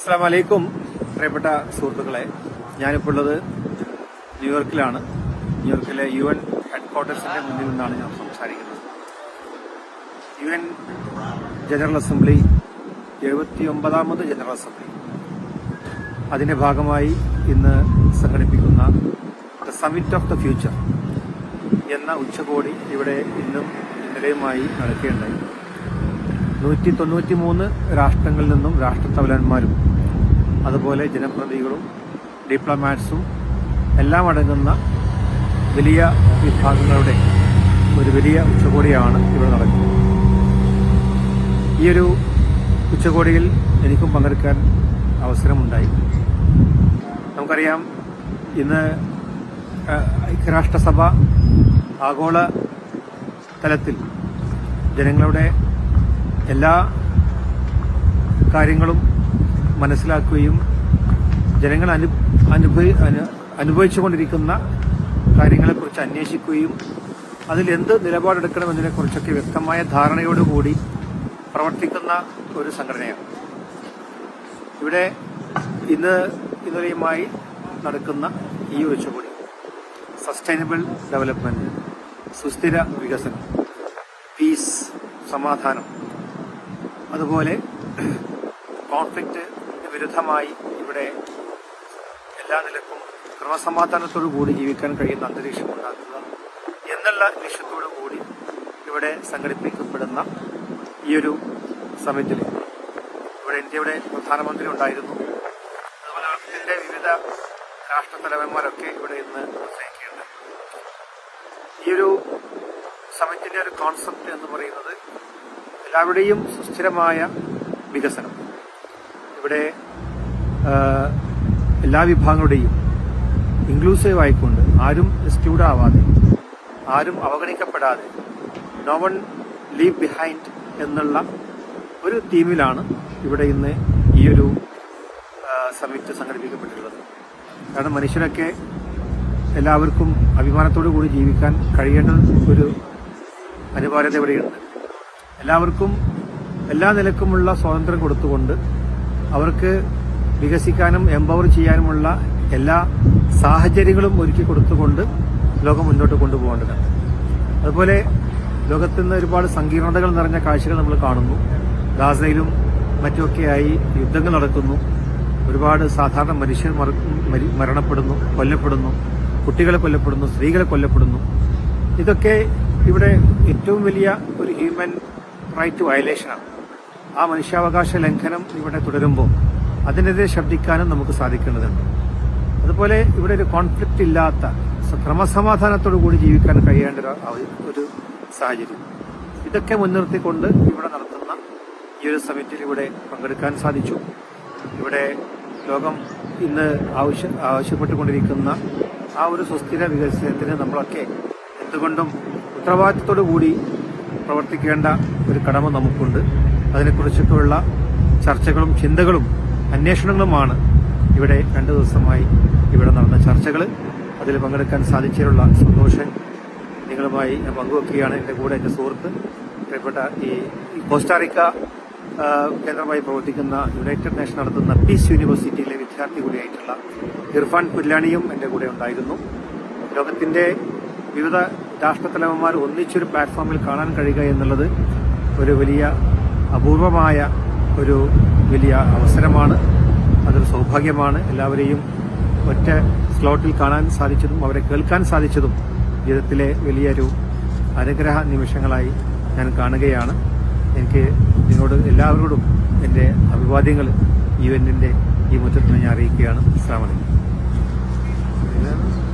അസ്സാം വലൈക്കും പ്രിയപ്പെട്ട സുഹൃത്തുക്കളെ ഞാനിപ്പോൾ ഉള്ളത് ന്യൂയോർക്കിലാണ്. ന്യൂയോർക്കിലെ യു എൻ ഹെഡ്ക്വാർട്ടേഴ്സിന്റെ മുന്നിൽ നിന്നാണ് ഞാൻ സംസാരിക്കുന്നത്. യു എൻ ജനറൽ അസംബ്ലി എഴുപത്തി ഒമ്പതാമത് ജനറൽ അസംബ്ലി. അതിന്റെ ഭാഗമായി ഇന്ന് സംഘടിപ്പിക്കുന്ന the summit of the future എന്ന ഉച്ചകോടി ഇവിടെ ഇന്നും ഇന്നലെയുമായി നടക്കുകയുണ്ടായി. നൂറ്റി തൊണ്ണൂറ്റി മൂന്ന് രാഷ്ട്രങ്ങളിൽ നിന്നും രാഷ്ട്രത്തലവന്മാരും അതുപോലെ ജനപ്രതിനിധികളും ഡിപ്ലോമാറ്റ്സും എല്ലാം അടങ്ങുന്ന വലിയ വിഭാഗങ്ങളുടെ ഒരു വലിയ ഉച്ചകോടിയാണ് ഇവിടെ നടക്കുന്നത്. ഈ ഒരു ഉച്ചകോടിയിൽ എനിക്കും പങ്കെടുക്കാൻ അവസരമുണ്ടായി. നമുക്കറിയാം ഇന്ന് ഐക്യരാഷ്ട്രസഭ ആഗോള തലത്തിൽ ജനങ്ങളുടെ എല്ലാ കാര്യങ്ങളും മനസ്സിലാക്കുകയും ജനങ്ങൾ അനു അനുഭവി അനു അനുഭവിച്ചുകൊണ്ടിരിക്കുന്ന കാര്യങ്ങളെക്കുറിച്ച് അന്വേഷിക്കുകയും അതിൽ എന്ത് നിലപാടെടുക്കണമെന്നതിനെക്കുറിച്ചൊക്കെ വ്യക്തമായ ധാരണയോടുകൂടി പ്രവർത്തിക്കുന്ന ഒരു സംഘടനയാണ്. ഇവിടെ ഇന്ന് ഇന്നലെയുമായി നടക്കുന്ന ഈ ഉച്ചകോടി സസ്റ്റൈനബിൾ ഡെവലപ്മെന്റ് സുസ്ഥിര വികസനം പീസ് സമാധാനം. അതുപോലെ കോൺഫ്ലിക്റ്റ് വിരുദ്ധമായി ഇവിടെ എല്ലാ നിലക്കും ക്രമസമാധാനത്തോടു കൂടി ജീവിക്കാൻ കഴിയുന്ന അന്തരീക്ഷം ഉണ്ടാക്കുക എന്നുള്ള ലക്ഷ്യത്തോടു കൂടി ഇവിടെ സംഘടിപ്പിക്കപ്പെടുന്ന ഈ ഒരു സമിറ്റിൽ ഇവിടെ ഇന്ത്യയുടെ പ്രധാനമന്ത്രി ഉണ്ടായിരുന്നു. അതുപോലെ ഇന്ത്യയുടെ വിവിധ രാഷ്ട്രത്തലവന്മാരൊക്കെ ഇവിടെ ഇന്ന് പ്രസംഗിക്കുകയുണ്ട് ഈ ഒരു സമിറ്റിന്റെ ഒരു കോൺസെപ്റ്റ് എന്ന് പറയുന്നത് എല്ലാവരുടെയും സുസ്ഥിരമായ വികസനം. ഇവിടെ എല്ലാ വിഭാഗങ്ങളുടെയും ഇൻക്ലൂസീവ് ആയിക്കൊണ്ട് ആരും എക്സ്ക്ലൂഡ് ആവാതെ ആരും അവഗണിക്കപ്പെടാതെ നോ വൺ ലീവ് ബിഹൈൻഡ് എന്നുള്ള ഒരു തീമിലാണ് ഇവിടെ ഇന്ന് ഈ ഒരു സമിറ്റ് സംഘടിപ്പിക്കപ്പെട്ടിട്ടുള്ളത്. കാരണം മനുഷ്യരൊക്കെ എല്ലാവർക്കും അഭിമാനത്തോടു കൂടി ജീവിക്കാൻ കഴിയേണ്ട ഒരു അനിവാര്യത ഇവിടെയുണ്ട്. എല്ലാവർക്കും എല്ലാ നിലക്കുമുള്ള സ്വാതന്ത്ര്യം കൊടുത്തുകൊണ്ട് അവർക്ക് വികസിക്കാനും എംപവർ ചെയ്യാനുമുള്ള എല്ലാ സാഹചര്യങ്ങളും ഒരുക്കി കൊടുത്തുകൊണ്ട് ലോകം മുന്നോട്ട് കൊണ്ടുപോകേണ്ടതാണ് അതുപോലെ ലോകത്തു നിന്ന് ഒരുപാട് സങ്കീർണതകൾ നിറഞ്ഞ കാഴ്ചകൾ നമ്മൾ കാണുന്നു. ഗാസയിലും മറ്റുമൊക്കെയായി യുദ്ധങ്ങൾ നടക്കുന്നു. ഒരുപാട് സാധാരണ മനുഷ്യർ മരണപ്പെടുന്നു കൊല്ലപ്പെടുന്നു. കുട്ടികളെ കൊല്ലപ്പെടുന്നു സ്ത്രീകളെ കൊല്ലപ്പെടുന്നു. ഇതൊക്കെ ഇവിടെ ഏറ്റവും വലിയ ഒരു ഹ്യൂമൻ റൈറ്റ് വയലേഷനാണ് ആ മനുഷ്യാവകാശ ലംഘനം ഇവിടെ തുടരുമ്പോൾ അതിനെതിരെ ശബ്ദിക്കാനും നമുക്ക് സാധിക്കേണ്ടതുണ്ട്. അതുപോലെ ഇവിടെ ഒരു കോൺഫ്ലിക്റ്റ് ഇല്ലാത്ത ക്രമസമാധാനത്തോടു കൂടി ജീവിക്കാൻ കഴിയേണ്ട ഒരു സാഹചര്യം. ഇതൊക്കെ മുൻനിർത്തിക്കൊണ്ട് ഇവിടെ നടത്തുന്ന ഈ ഒരു സമിറ്റിൽ ഇവിടെ പങ്കെടുക്കാൻ സാധിച്ചു. ഇവിടെ ലോകം ഇന്ന് ആവശ്യ ആവശ്യപ്പെട്ടുകൊണ്ടിരിക്കുന്ന ആ ഒരു സുസ്ഥിര വികസനത്തിന് നമ്മളൊക്കെ എന്തുകൊണ്ടും ഉത്തരവാദിത്തത്തോടു കൂടി പ്രവർത്തിക്കേണ്ട ഒരു കടമ നമുക്കുണ്ട്. അതിനെക്കുറിച്ചൊക്കെയുള്ള ചർച്ചകളും ചിന്തകളും അന്വേഷണങ്ങളുമാണ് ഇവിടെ രണ്ടു ദിവസമായി ഇവിടെ നടന്ന ചർച്ചകൾ അതിൽ പങ്കെടുക്കാൻ സാധിച്ചതിലുള്ള സന്തോഷം നിങ്ങളുമായി ഞാൻ പങ്കുവെക്കുകയാണ്. എന്റെ കൂടെ എന്റെ സുഹൃത്ത് പ്രിയപ്പെട്ട ഈ കോസ്റ്റാറിക്ക കേന്ദ്രമായി പ്രവർത്തിക്കുന്ന യുണൈറ്റഡ് നേഷൻ നടത്തുന്ന പീസ് യൂണിവേഴ്സിറ്റിയിലെ വിദ്യാർത്ഥി കൂടിയായിട്ടുള്ള ഇർഫാൻ പുല്ലാണിയും എന്റെ കൂടെ ഉണ്ടായിരുന്നു. ലോകത്തിന്റെ വിവിധ രാഷ്ട്രത്തലവന്മാർ ഒന്നിച്ചൊരു പ്ലാറ്റ്ഫോമിൽ കാണാൻ കഴിയുക എന്നുള്ളത് ഒരു വലിയ അപൂർവമായ ഒരു വലിയ അവസരമാണ്. അതൊരു സൗഭാഗ്യമാണ്. എല്ലാവരെയും ഒറ്റ സ്ലോട്ടിൽ കാണാൻ സാധിച്ചതും അവരെ കേൾക്കാൻ സാധിച്ചതും ജീവിതത്തിലെ വലിയൊരു അനുഗ്രഹ നിമിഷങ്ങളായി ഞാൻ കാണുകയാണ്. എനിക്ക് നിങ്ങളോട് എല്ലാവരോടും എന്റെ അഭിവാദ്യങ്ങൾ യു ഈ മുറ്റത്തിന് ഞാൻ അറിയിക്കുകയാണ്. വലൈക്കും